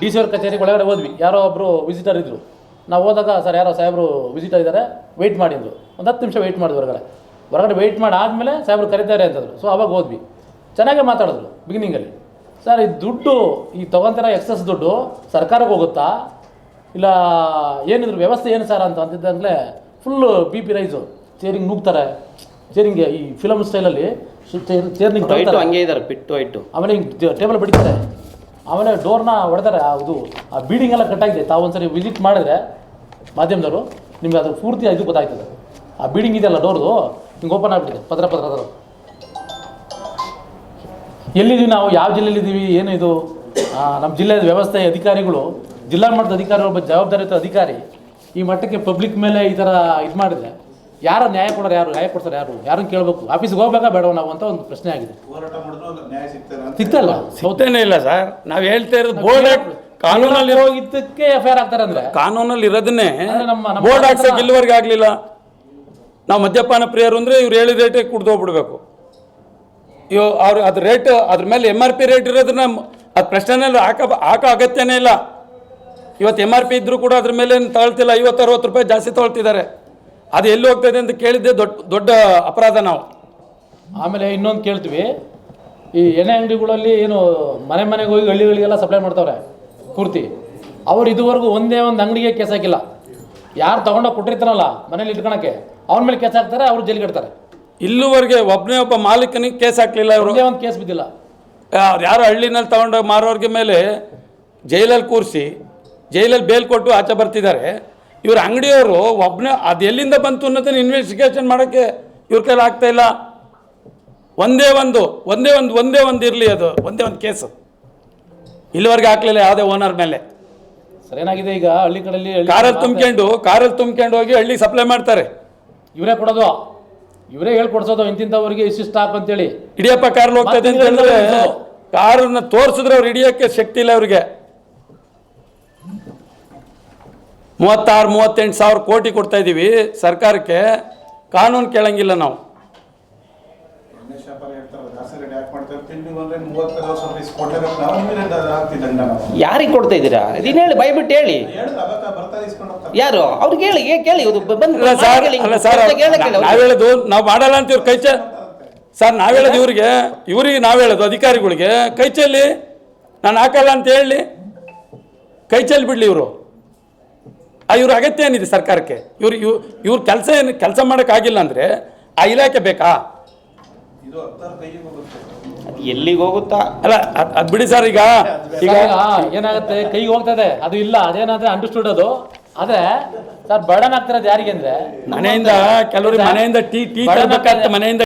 D C ಅವ್ರ ಕಚೇರಿಗೆ ಒಳಗಡೆ ಹೋದ್ವಿ. ಯಾರೋ ಒಬ್ಬರು ವಿಸಿಟರ್ ಇದ್ದರು ನಾವು ಹೋದಾಗ ಸರ್ ಯಾರೋ ಸಾಹೇಬರು ವಿಸಿಟರ್ ಇದ್ದಾರೆ ವೆಯ್ಟ್ ಮಾಡಿದ್ರು ಒಂದು ಹತ್ತು ನಿಮಿಷ ವೆಯ್ಟ್ ಮಾಡಿದ್ರು ಹೊರಗಡೆ. ಹೊರಗಡೆ ವೆಯ್ಟ್ ಮಾಡಿ ಆದಮೇಲೆ ಸಾಹೇಬರು ಕರೀತಾರೆ ಅಂತಂದರು. ಸೊ ಅವಾಗ ಹೋದ್ವಿ. ಚೆನ್ನಾಗೇ ಮಾತಾಡಿದ್ರು ಬಿಗಿನಿಂಗಲ್ಲಿ ಸರ್ ಈ ದುಡ್ಡು ಈ ತೊಗೊಂತಿರೋ ಎಕ್ಸಸ್ ದುಡ್ಡು ಸರ್ಕಾರಕ್ಕೆ ಹೋಗುತ್ತಾ? ಇಲ್ಲ ಏನಿದ್ರು ವ್ಯವಸ್ಥೆ ಏನು ಸರ್ ಅಂತ ಅಂತಿದ್ದಂಗಲೇ full B P rise Charing ನುಗ್ತಾರೆ. ಚೇರಿಂಗ್ ಈ ಫಿಲಮ್ ಸ್ಟೈಲಲ್ಲಿ ಚೇರ್ನಿಂಗ್ ಹಂಗೆ ಇದ್ದಾರೆ ಪಿಟ್ಟು ವೈಟು ಆಮೇಲೆ ಹಿಂಗೆ ಟೇಬಲ್ ಬಡಿತಾರೆ. ಆಮೇಲೆ ಡೋರ್ನ ಹೊಡೆದಾರೆ ಅದು ಆ ಬೀಡಿಂಗ್ ಎಲ್ಲ ಕಟ್ಟಾಗಿದೆ ತಾವು ಒಂದ್ಸರಿ ವಿಸಿಟ್ ಮಾಡಿದ್ರೆ ಮಾಧ್ಯಮದವರು ನಿಮ್ಗೆ ಅದು ಪೂರ್ತಿ ಇದು ಗೊತ್ತಾಗ್ತದೆ ಆ ಬೀಡಿಂಗ್ ಇದೆಯಲ್ಲ ಡೋರ್ದು, ನಿಮ್ಗೆ ಓಪನ್ ಆಗ್ಬಿಟ್ಟಿದೆ. ಪತ್ರ ಪದ್ರ ಅದರ ಎಲ್ಲಿದ್ದೀವಿ ನಾವು? ಯಾವ ಜಿಲ್ಲೆಯಲ್ಲಿದ್ದೀವಿ ಏನು ಇದು? ನಮ್ಮ ಜಿಲ್ಲೆಯ ವ್ಯವಸ್ಥೆ, ಅಧಿಕಾರಿಗಳು, ಜಿಲ್ಲಾ ಮಟ್ಟದ ಅಧಿಕಾರಿಗಳು ಜವಾಬ್ದಾರಿಯುತ ಅಧಿಕಾರಿ ಈ ಮಟ್ಟಕ್ಕೆ ಪಬ್ಲಿಕ್ ಮೇಲೆ ಈ ಥರ ಇದು ಮಾಡಿದ್ರೆ ಯಾರು ನ್ಯಾಯ ಕೊಡೋರು ಯಾರು? ನ್ಯಾಯ ಕೊಡ್ತಾರೆ ಯಾರು? ಯಾರನ್ನು ಕೇಳಬೇಕು? ಆಫೀಸ್ಗೆ ಹೋಗ್ಬೇಕಾ ಬೇಡವ ನಾವು ಅಂತ ಒಂದು ಪ್ರಶ್ನೆ ಆಗಿದೆ. ಹೋರಾಟ ಮಾಡಿದ್ರು ನ್ಯಾಯ ಸಿಗ್ತಾರೆ ಅಂತ ಸಿಗ್ತಲ್ಲ ಸಿಗ್ತೇನೆ ಇಲ್ಲ ಸರ್. ನಾವು ಹೇಳ್ತಾ ಇರೋದು ಬೋರ್ಡ್ ಕಾನೂನಲ್ಲಿ ಇರೋ ಹೋಗಿದ್ದಕ್ಕೆ ಎಫ್ ಐ ಆರ್ ಆಗ್ತಾರೆ ಅಂದ್ರೆ? ಕಾನೂನಲ್ಲಿ ಇರೋದನ್ನೇ ಬೋರ್ಡ್ ಆಕ್ಟ್ ಹಾಕ್ಸಕ್ಕೆ ಇಲ್ಲಿವರೆಗೆ ಆಗಲಿಲ್ಲ. ನಾವು ಮದ್ಯಪಾನ ಪ್ರಿಯರು ಅಂದರೆ ಇವ್ರು ಹೇಳಿದ ರೇಟೇ ಕುಡ್ದು ಹೋಗ್ಬಿಡ್ಬೇಕು. ಇವ್ ಅವ್ರು ಅದ್ರ ರೇಟ್ ಅದ್ರ ಮೇಲೆ ಎಂ ಆರ್ ಪಿ ರೇಟ್ ಇರೋದನ್ನ ಅದು ಪ್ರಶ್ನೆನಲ್ಲಿ ಹಾಕ ಹಾಕೋ ಅಗತ್ಯನೇ ಇಲ್ಲ. ಇವತ್ತು ಎಂ ಆರ್ ಪಿ ಇದ್ರು ಕೂಡ ಅದ್ರ ಮೇಲೆ ತಳ್ತಿಲ್ಲ. ತಗೊಳ್ತಿಲ್ಲ ಐವತ್ತು ಅರವತ್ತು ರೂಪಾಯಿ ಜಾಸ್ತಿ ತಗೊಳ್ತಿದ್ದಾರೆ ಅದು ಎಲ್ಲಿ ಹೋಗ್ತದೆ ಅಂತ ಕೇಳಿದ್ದೆ ದೊಡ್ಡ ದೊಡ್ಡ ಅಪರಾಧ ನಾವು. ಆಮೇಲೆ ಇನ್ನೊಂದು ಕೇಳ್ತೀವಿ. ಈ ಎಣ್ಣೆ ಅಂಗಡಿಗಳಲ್ಲಿ ಏನು ಮನೆ ಮನೆಗೆ ಹೋಗಿ ಹಳ್ಳಿಗಳಿಗೆಲ್ಲ ಸಪ್ಲೈ ಮಾಡ್ತಾವ್ರೆ ಪೂರ್ತಿ. ಅವ್ರು ಇದುವರೆಗೂ ಒಂದೇ ಒಂದು ಅಂಗಡಿಗೆ ಕೇಸ್ ಹಾಕಿಲ್ಲ. ಯಾರು ತಗೊಂಡೋಗಿ ಕೊಟ್ಟಿರ್ತಾನಲ್ಲ ಮನೇಲಿ ಇಟ್ಕೊಳಕ್ಕೆ ಅವ್ರ ಮೇಲೆ ಕೇಸ್ ಹಾಕ್ತಾರೆ ಅವ್ರು ಜೈಲಿಗೆ ಇಡ್ತಾರೆ ಇಲ್ಲಿವರೆಗೆ ಒಬ್ಬನೇ ಒಬ್ಬ ಮಾಲೀಕನಿಗೆ ಕೇಸ್ ಹಾಕಲಿಲ್ಲ ಇವರು. ಒಂದೇ ಒಂದು ಕೇಸ್ ಬಿದ್ದಿಲ್ಲ. ಯಾರು ಹಳ್ಳಿನಲ್ಲಿ ತಗೊಂಡೋಗಿ ಮಾರೋರಿಗೆ ಮೇಲೆ ಜೈಲಲ್ಲಿ ಕೂರಿಸಿ ಜೈಲಲ್ಲಿ ಬೇಲ್ ಕೊಟ್ಟು ಆಚೆ ಬರ್ತಿದ್ದಾರೆ. ಇವ್ರ ಅಂಗಡಿಯವರು ಒಬ್ಬನೇ ಅದು ಎಲ್ಲಿಂದ ಬಂತು ಅನ್ನೋದನ್ನ ಇನ್ವೆಸ್ಟಿಗೇಷನ್ ಮಾಡೋಕ್ಕೆ ಇವ್ರ ಕೈಲಿ ಆಗ್ತಾ ಇಲ್ಲ. ಒಂದೇ ಒಂದು ಒಂದೇ ಒಂದು ಒಂದೇ ಒಂದು ಇರಲಿ ಅದು ಒಂದೇ ಒಂದು ಕೇಸು ಇಲ್ಲಿವರೆಗೆ ಹಾಕ್ಲಿಲ್ಲ ಯಾವುದೇ ಓನರ್ ಮೇಲೆ. ಸರ್ ಏನಾಗಿದೆ ಈಗ? ಹಳ್ಳಿ ಕಡೆಯಲ್ಲಿ ಕಾರಲ್ಲಿ ತುಂಬ್ಕೊಂಡು ಕಾರಲ್ಲಿ ತುಂಬ್ಕೊಂಡು ಹೋಗಿ ಹಳ್ಳಿಗೆ ಸಪ್ಲೈ ಮಾಡ್ತಾರೆ. ಇವರೇ ಕೊಡೋದು. ಇವರೇ ಹೇಳ್ಕೊಡ್ಸೋದು ಇಂತಿಂಥವ್ರಿಗೆ ಇಷ್ಟು ಸ್ಟಾಪ್ ಅಂತೇಳಿ. ಇಡಿಯಪ್ಪ ಕಾರಲ್ಲಿ ಹೋಗ್ತದೆ ಅಂತ ಹೇಳಿದ್ರೆ ಕಾರನ್ನ ತೋರಿಸಿದ್ರೆ ಅವ್ರು ಹಿಡಿಯೋಕ್ಕೆ ಶಕ್ತಿ ಇಲ್ಲ ಅವ್ರಿಗೆ. ಮೂವತ್ತಾರು ಮೂವತ್ತೆಂಟು ಸಾವಿರ ಕೋಟಿ ಕೊಡ್ತಾ ಇದ್ದೀವಿ ಸರ್ಕಾರಕ್ಕೆ. ಕಾನೂನು ಕೇಳಂಗಿಲ್ಲ ನಾವು. ಯಾರಿಗೆ ಕೊಡ್ತಾ ಇದ್ದೀರಾ? ಇದನ್ನ ಹೇಳಿ ಭಯಬಿಟ್ಟು ಹೇಳಿ. ಯಾರು? ಅವ್ರಿಗೆ ಹೇಳಿ ಏ, ಕೇಳಿ ಇದು ಸರ್. ಅಲ್ಲ. ನಾವು ಹೇಳೋದು ನಾವು ಮಾಡಲ್ಲ ಅಂತ ಇವ್ರು ಕೈ ಚ ಸರ್ ನಾವು ಹೇಳೋದು ಇವ್ರಿಗೆ ಇವ್ರಿಗೆ ನಾವು ಹೇಳೋದು ಅಧಿಕಾರಿಗಳಿಗೆ ಕೈ ಚೆಲ್ಲಿ. ನಾನು ಹಾಕಲ್ಲ ಅಂತ ಹೇಳಿ. ಕೈ ಚೆಲ್ಲಿ ಬಿಡ್ಲಿ ಇವರು. ಆ ಇವ್ರ ಅಗತ್ಯ ಏನಿದೆ ಸರ್ಕಾರಕ್ಕೆ? ಇವ್ರು ಇವ್ ಇವ್ರ ಕೆಲಸ ಏನು ಕೆಲಸ ಮಾಡೋಕ್ಕಾಗಿಲ್ಲ ಅಂದರೆ ಆ ಇಲಾಖೆ ಬೇಕಾ? ಇದು ಹತ್ತಾರು ಕೈಗೆ ಎಲ್ಲಿಗೆ ಹೋಗುತ್ತಾ? ಅಲ್ಲ ಅದ್ ಬಿಡಿ ಸರ್ ಈಗ. ಈಗ ಏನಾಗುತ್ತೆ? ಕೈಗೆ ಹೋಗ್ತದೆ ಅದು ಇಲ್ಲ ಅದೇನಾದ್ರೆ ಅಂಡರ್ಸ್ಟುಡ್ ಅದು. ಆದ್ರೆ ಸರ್ ಬರ್ಡನ್ ಆಗ್ತಿರೋದು ಯಾರಿಗೆ ಅಂದ್ರೆ? ಮನೆಯಿಂದ ಕೆಲವರು ಮನೆಯಿಂದ ಟೀ ಟೀ ಮನೆಯಿಂದ